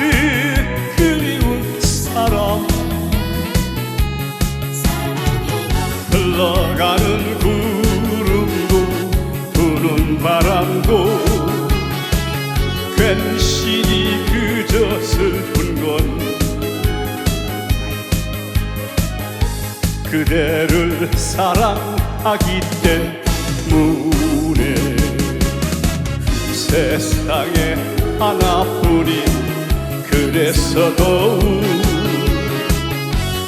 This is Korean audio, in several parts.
그 그리운 사람. 흘러가는 구름도 부는 바람도 괜시리 그저 슬픈 그대를 사랑하기 때문에 세상에 하나뿐인 그래서 더욱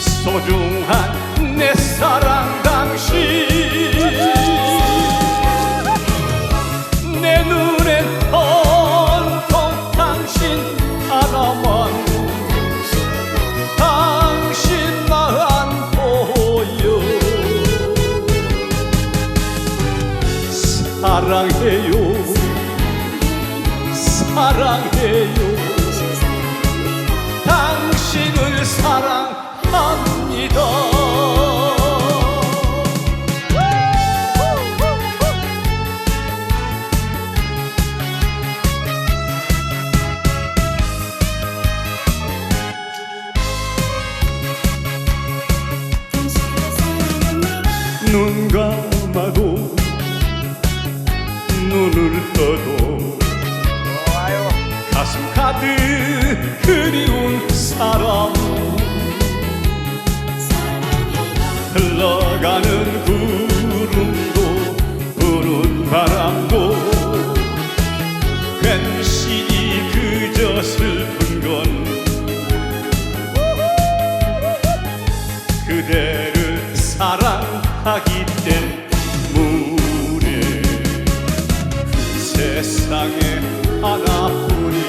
소중한 내 사랑 당신 내 눈엔 온통 당신 하나만 당신만 보여 사랑해요. 사랑해요 당신을 사랑합니다. 눈감 괜시리 그저 슬픈 건 그대를 사랑하기 때문에 세상에 하나뿐인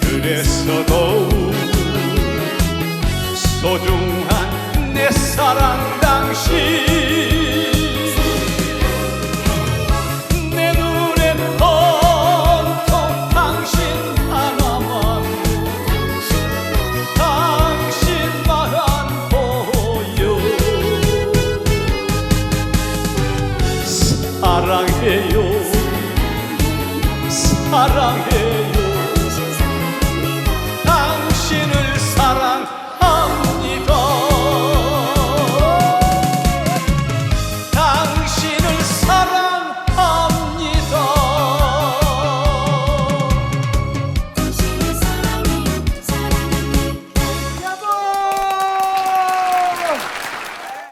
그래서 더욱 소중한 내 사랑 karanlık.